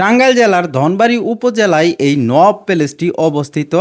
টাঙ্গাইল জেলার ধনবাড়ি উপজেলায় এই নব প্যালেসটি অবস্থিত।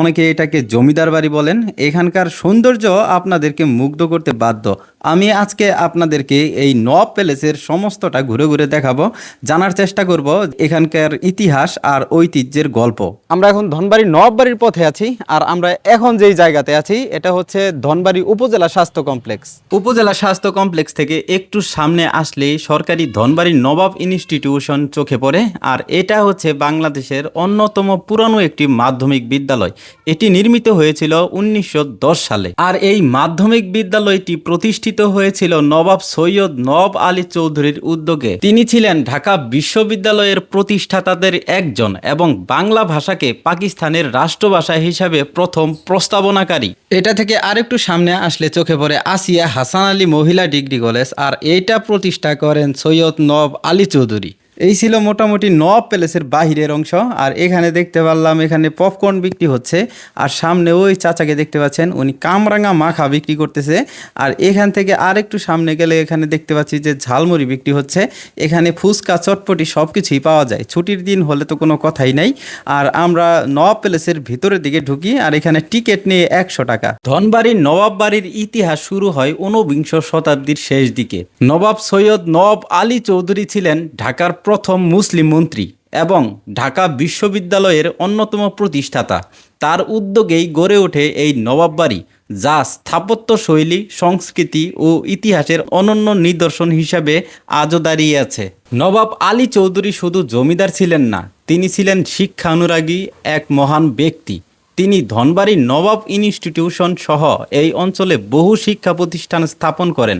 অনেকে এটাকে জমিদার বাড়ি বলেন। এখানকার সৌন্দর্য আপনাদেরকে মুগ্ধ করতে বাধ্য। আমি আজকে আপনাদেরকে এই নব প্যালেসের সমস্তটা ঘুরে ঘুরে দেখাবো জানার চেষ্টা করব এখানকার ইতিহাস আর ঐতিহ্যের গল্প। আমরা এখন ধনবাড়ি নববাড়ির পথে আছি আর আমরা এখন যেই জায়গাতে আছি এটা হচ্ছে ধনবাড়ি উপজেলা স্বাস্থ্য কমপ্লেক্স। উপজেলা স্বাস্থ্য কমপ্লেক্স থেকে একটু সামনে আসলেই সরকারি ধনবাড়ি নবাব ইনস্টিটিউশন চোখে পড়ে আর এটা হচ্ছে বাংলাদেশের অন্যতম পুরানো একটি মাধ্যমিক বিদ্যালয়। এটি নির্মিত হয়েছিল উনিশশো দশ সালে। আর এই মাধ্যমিক বিদ্যালয়টি প্রতিষ্ঠিত হয়েছিল নবাব সৈয়দ নব আলী চৌধুরীর উদ্যোগে। তিনি ছিলেন ঢাকা বিশ্ববিদ্যালয়ের প্রতিষ্ঠাতাদের একজন এবং বাংলা ভাষাকে পাকিস্তানের রাষ্ট্রভাষা হিসাবে প্রথম প্রস্তাবনাকারী। এটা থেকে আরেকটু সামনে আসলে চোখে পড়ে আসিয়া হাসান আলী মহিলা ডিগ্রি কলেজ, আর এইটা প্রতিষ্ঠা করেন সৈয়দ নব আলী চৌধুরী। এই ছিল মোটামুটি নব প্যালেসের বাহিরের অংশ, আর এখানে দেখতে পারলাম এখানে পপকর্ন বিক্রি হচ্ছে, আর সামনে ওই চাচাকে দেখতে পাচ্ছেন, উনি কামরাঙা মাখা বিক্রি করতেছে, আর এখান থেকে আরেকটু সামনে গেলে এখানে দেখতে পাচ্ছি যে ঝালমুড়ি বিক্রি হচ্ছে, এখানে ফুচকা, চটপটি সব কিছুই পাওয়া যায়, ছুটির দিন হলে তো কোনো কথাই নাই, আর আমরা নবাব প্যালেসের ভিতরের দিকে ঢুকি, আর এখানে টিকিট নিয়ে একশো টাকা। ধনবাড়ির নবাব বাড়ির ইতিহাস শুরু হয় ঊনবিংশ শতাব্দীর শেষ দিকে। নবাব সৈয়দ নব আলী চৌধুরী ছিলেন ঢাকার প্রথম মুসলিম মন্ত্রী এবং ঢাকা বিশ্ববিদ্যালয়ের অন্যতম প্রতিষ্ঠাতা। তার উদ্যোগেই গড়ে ওঠে এই নবাব বাড়ি, যা স্থাপত্য শৈলী, সংস্কৃতি ও ইতিহাসের অনন্য নিদর্শন হিসাবে আজও দাঁড়িয়ে আছে। নবাব আলী চৌধুরী শুধু জমিদার ছিলেন না, তিনি ছিলেন শিক্ষানুরাগী এক মহান ব্যক্তি। তিনি ধনবাড়ির নবাব ইনস্টিটিউশন সহ এই অঞ্চলে বহু শিক্ষা প্রতিষ্ঠান স্থাপন করেন,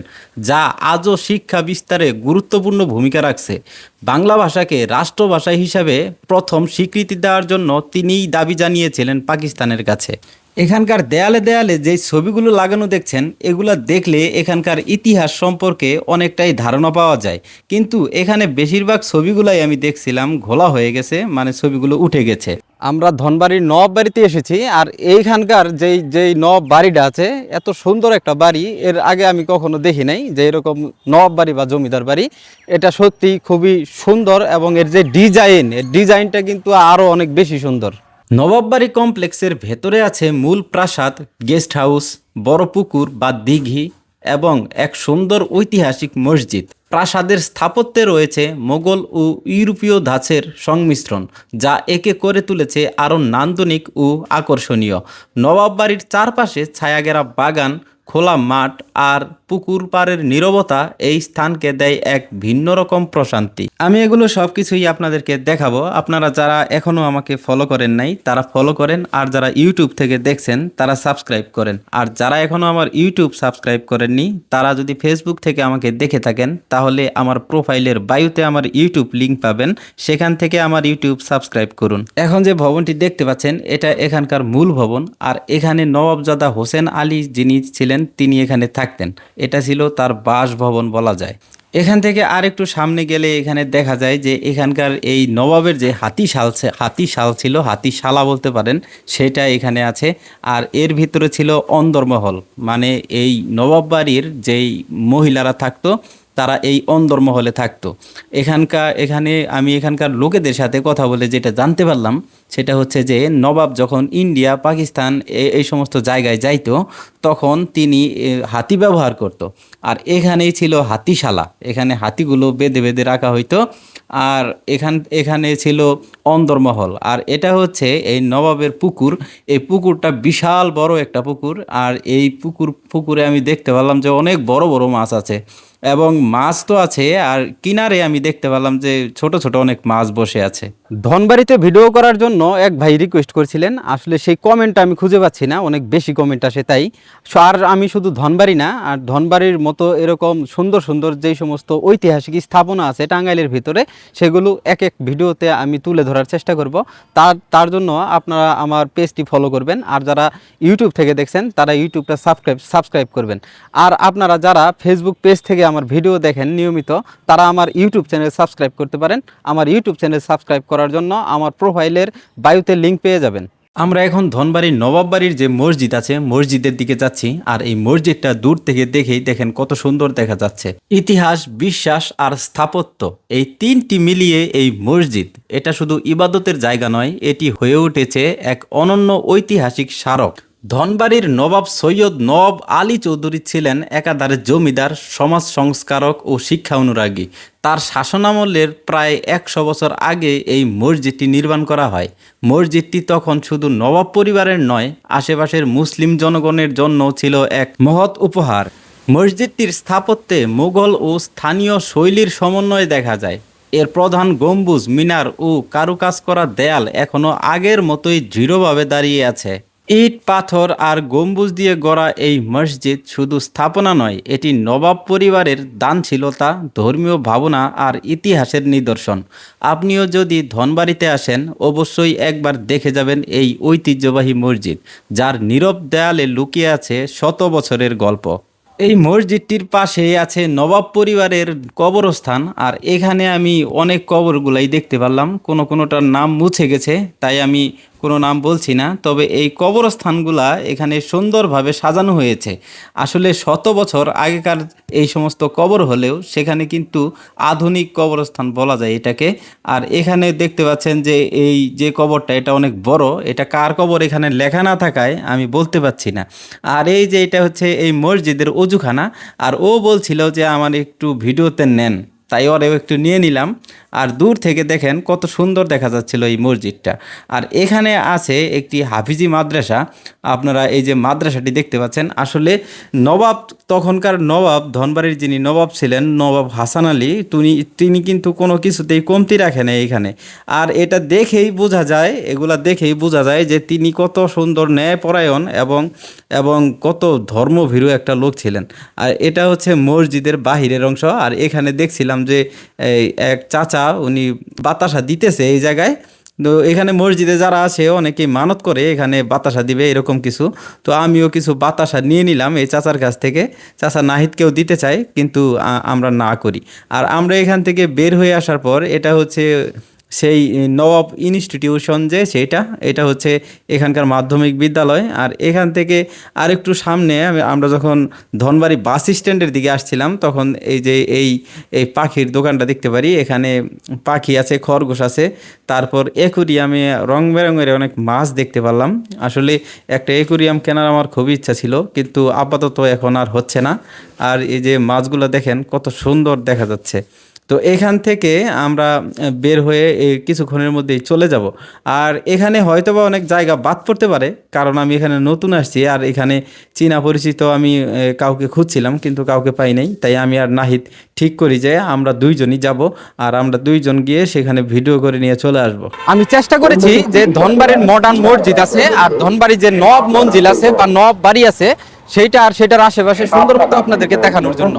যা আজও শিক্ষা বিস্তারে গুরুত্বপূর্ণ ভূমিকা রাখছে। বাংলা ভাষাকে রাষ্ট্রভাষা হিসাবে প্রথম স্বীকৃতি দেওয়ার জন্য তিনিই দাবি জানিয়েছিলেন পাকিস্তানের কাছে। এখানকার দেয়ালে দেয়ালে যে ছবিগুলো লাগানো দেখছেন, এগুলো দেখলে এখানকার ইতিহাস সম্পর্কে অনেকটাই ধারণা পাওয়া যায়। কিন্তু এখানে বেশিরভাগ ছবিগুলাই আমি দেখছিলাম ঘোলা হয়ে গেছে মানে ছবিগুলো উঠে গেছে। আমরা ধনবাড়ির নব বাড়িতে এসেছি, আর এইখানকার যেই যেই নব বাড়িটা আছে, এত সুন্দর একটা বাড়ি, এর আগে আমি কখনো দেখি নাই যে এরকম নব বাড়ি বা জমিদার বাড়ি। এটা সত্যি খুবই সুন্দর এবং এর যে ডিজাইন, এর ডিজাইনটা কিন্তু আরও অনেক বেশি সুন্দর। নবাববাড়ি কমপ্লেক্সের ভেতরে আছে মূল প্রাসাদ, গেস্ট হাউস, বড় পুকুর বা দিঘি এবং এক সুন্দর ঐতিহাসিক মসজিদ। প্রাসাদের স্থাপত্যে রয়েছে মোগল ও ইউরোপীয় ধাঁচের সংমিশ্রণ, যা একে করে তুলেছে আরও নান্দনিক ও আকর্ষণীয়। নবাব বাড়ির চারপাশে ছায়াগেরা বাগান, খোলা মাঠ আর পুকুর পাড়ের নীরবতা এই স্থানকে দেয় এক ভিন্ন রকম প্রশান্তি। আমি এগুলো সব কিছুই আপনাদেরকে দেখাবো। আপনারা যারা এখনও আমাকে ফলো করেন নাই, তারা ফলো করেন। আর যারা ইউটিউব থেকে দেখছেন, তারা সাবস্ক্রাইব করেন। আর যারা এখনও আমার ইউটিউব সাবস্ক্রাইব করেননি, তারা যদি ফেসবুক থেকে আমাকে দেখে থাকেন, তাহলে আমার প্রোফাইলের বায়ুতে আমার ইউটিউব লিঙ্ক পাবেন। সেখান থেকে আমার ইউটিউব সাবস্ক্রাইব করুন। এখন যে ভবনটি দেখতে পাচ্ছেন, এটা এখানকার মূল ভবন। আর এখানে নবাবজাদা হোসেন আলী যিনি ছিলেন, তিনি এখানে থাকতেন। এটা ছিল তার বাসভবন বলা যায়। এখান থেকে আর একটু সামনে গেলে এখানে দেখা যায় যে এখানকার এই নবাবের যে হাতিশাল হাতিশাল ছিল, হাতিশালা বলতে পারেন, সেটা এখানে আছে। আর এর ভিতরে ছিল অন্দরমহল মানে এই নবাব বাড়ির যেই মহিলারা থাকতো তারা এই অন্দরমহলে থাকতো। এখানকার এখানে আমি এখানকার লোকেদের সাথে কথা বলে যেটা জানতে পারলাম, সেটা হচ্ছে যে নবাব যখন ইন্ডিয়া, পাকিস্তান এই সমস্ত জায়গায় যাইতো, তখন তিনি হাতি ব্যবহার করত। আর এখানেই ছিল হাতিশালা। এখানে হাতিগুলো বেঁধে বেঁধে রাখা হইতো। আর এখান, এখানে ছিল অন্দরমহল আর এটা হচ্ছে এই নবাবের পুকুর। এই পুকুরটা বিশাল বড় একটা পুকুর। আর এই পুকুর, পুকুরে আমি দেখতে পেলাম যে অনেক বড় বড় মাছ আছে। এবং মাছ তো আছে, আর কিনারে আমি দেখতে পেলাম যে ছোট ছোট অনেক মাছ বসে আছে। ধনবাড়িতে ভিডিও করার জন্য এক ভাই রিকোয়েস্ট করেছিলেন। আসলে সেই কমেন্ট আমি খুঁজে পাচ্ছি না, অনেক বেশি কমেন্ট আসে তাই। আর আমি শুধু ধনবাড়ি না, আর ধনবাড়ির মতো এরকম সুন্দর সুন্দর যেই সমস্ত ঐতিহাসিক স্থাপনা আছে টাঙ্গাইলের ভিতরে, সেগুলো এক এক ভিডিওতে আমি তুলে ধরার চেষ্টা করব। তার তার জন্য আপনারা আমার পেজটি ফলো করবেন, আর যারা ইউটিউব থেকে দেখছেন, তারা ইউটিউবটা সাবস্ক্রাইব সাবস্ক্রাইব করবেন। আর আপনারা যারা ফেসবুক পেজ থেকে আমার ভিডিও দেখেন নিয়মিত, তারা আমার ইউটিউব চ্যানেল সাবস্ক্রাইব করতে পারেন। আমার ইউটিউব চ্যানেল সাবস্ক্রাইব করার জন্য আমার প্রোফাইলের বায়ুতে লিঙ্ক পেয়ে যাবেন। আমরা এখন ধনবাড়ির নবাব বাড়ির যে মসজিদ আছে, মসজিদের দিকে যাচ্ছি, আর এই মসজিদটা দূর থেকে দেখেই দেখেন কত সুন্দর দেখা যাচ্ছে। ইতিহাস, বিশ্বাস আর স্থাপত্য, এই তিনটি মিলিয়ে এই মসজিদ, এটা শুধু ইবাদতের জায়গা নয়, এটি হয়ে উঠেছে এক অনন্য ঐতিহাসিক স্মারক। ধনবাড়ির নবাব সৈয়দ নব আলী চৌধুরী ছিলেন একাধারে জমিদার, সমাজ সংস্কারক ও শিক্ষা অনুরাগী। তার শাসনামলের প্রায় একশো বছর আগে এই মসজিদটি নির্মাণ করা হয়। মসজিদটি তখন শুধু নবাব পরিবারের নয়, আশেপাশের মুসলিম জনগণের জন্য ছিল এক মহৎ উপহার। মসজিদটির স্থাপত্যে মুঘল ও স্থানীয় শৈলীর সমন্বয় দেখা যায়। এর প্রধান গম্বুজ, মিনার ও কারুকাজ করা দেয়াল এখনও আগের মতোই দৃঢ়ভাবে দাঁড়িয়ে আছে। ইট, পাথর আর গম্বুজ দিয়ে গড়া এই মসজিদ শুধু স্থাপনা নয়, এটি নবাব পরিবারের দানশীলতা, ধর্মীয় ভাবনা আর ইতিহাসের নিদর্শন। আপনিও যদি ধনবাড়িতে আসেন, অবশ্যই একবার দেখে যাবেন এই ঐতিহ্যবাহী মসজিদ, যার নীরব দেয়ালে লুকিয়ে আছে শত বছরের গল্প। এই মসজিদটির পাশেই আছে নবাব পরিবারের কবরস্থান, আর এখানে আমি অনেক কবরগুলাই দেখতে পারলাম। কোনো কোনোটার নাম মুছে গেছে, তাই আমি কোনো নাম বলছি না, তবে এই কবরস্থানগুলা এখানে সুন্দরভাবে সাজানো হয়েছে। আসলে শত বছর আগেকার এই সমস্ত কবর হলেও সেখানে কিন্তু আধুনিক কবরস্থান বলা যায় এটাকে। আর এখানে দেখতে পাচ্ছেন যে এই যে কবরটা, এটা অনেক বড়। এটা কার কবর? এখানে লেখা না থাকায় আমি বলতে পারছি না। আর এই যে এটা হচ্ছে এই মসজিদের অজুখানা। আর ও বলছিল যে আমার একটু ভিডিওতে নেন, তাই ওরেও একটু নিয়ে নিলাম। আর দূর থেকে দেখেন কত সুন্দর দেখা যাচ্ছিল এই মসজিদটা। আর এখানে আছে একটি হাফিজি মাদ্রাসা। আপনারা এই যে মাদ্রাসাটি দেখতে পাচ্ছেন, আসলে নবাব তখনকার নবাব, ধনবাড়ির যিনি নবাব ছিলেন, নবাব হাসান আলী, তিনি তিনি কিন্তু কোনো কিছুতেই কমতি রাখেন এখানে। আর এটা দেখেই বোঝা যায়, এগুলা দেখেই বোঝা যায় যে তিনি কত সুন্দর ন্যায়পরায়ণ এবং এবং কত ধর্মভীরু একটা লোক ছিলেন। আর এটা হচ্ছে মসজিদের বাহিরের অংশ। আর এখানে দেখছিলাম যে এক চাচা উনি বাতাসা দিতেছে এই জায়গায়। তো এখানে মসজিদে যারা আছে, অনেকেই মানত করে এখানে বাতাসা দিবে, এরকম কিছু। তো আমিও কিছু বাতাসা নিয়ে নিলাম এই চাচার কাছ থেকে। চাচা নাহিদকেও দিতে চাই কিন্তু আমরা না করি। আর আমরা এখান থেকে বের হয়ে আসার পর, এটা হচ্ছে সেই নবাব ইনস্টিটিউশন যে সেইটা, এটা হচ্ছে এখানকার মাধ্যমিক বিদ্যালয়। আর এখান থেকে আরেকটু সামনে আমরা যখন ধনবাড়ি বাস স্ট্যান্ডের দিকে আসছিলাম, তখন এই যে এই এই পাখির দোকানটা দেখতে পারি। এখানে পাখি আছে, খরগোশ আছে। তারপর একুরিয়ামে রং বেরঙের অনেক মাছ দেখতে পারলাম। আসলে একটা একুরিয়াম কেনার আমার খুবই ইচ্ছা ছিল, কিন্তু আপাতত এখন আর হচ্ছে না। আর এই যে মাছগুলো দেখেন, কত সুন্দর দেখা যাচ্ছে। তো এখান থেকে আমরা বের হয়ে কিছুক্ষণের মধ্যেই চলে যাব। আর এখানে হয়তো বা অনেক জায়গা বাদ পড়তে পারে, কারণ আমি এখানে নতুন আসছি আর এখানে চীনা পরিচিত আমি কাউকে খুঁজছিলাম কিন্তু কাউকে পাই নাই। তাই আমি আর নাহিদ ঠিক করি যে আমরা দুইজনই যাব আর আমরা দুইজন গিয়ে সেখানে ভিডিও করে নিয়ে চলে আসব। আমি চেষ্টা করেছি যে ধনবাড়ির মডার্ন মসজিদ আছে আর ধনবাড়ির যে নব মঞ্জিল আছে বা নব বাড়ি আছে সেইটা আর সেটার আশেপাশে সুন্দর মতো আপনাদেরকে দেখানোর জন্য।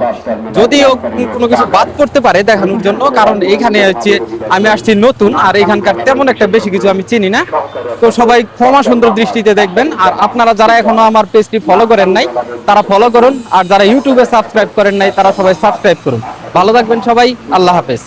যদিও কোনো কিছু বাদ করতে পারে দেখানোর জন্য, কারণ এইখানে হচ্ছে আমি আসছি নতুন, আর এখানকার তেমন একটা বেশি কিছু আমি চিনি না। তো সবাই ক্ষমা সুন্দর দৃষ্টিতে দেখবেন, আর আপনারা যারা এখনও আমার পেজটি ফলো করেন নাই, তারা ফলো করুন, আর যারা ইউটিউবে সাবস্ক্রাইব করেন নাই, তারা সবাই সাবস্ক্রাইব করুন। ভালো থাকবেন সবাই, আল্লাহ হাফেজ।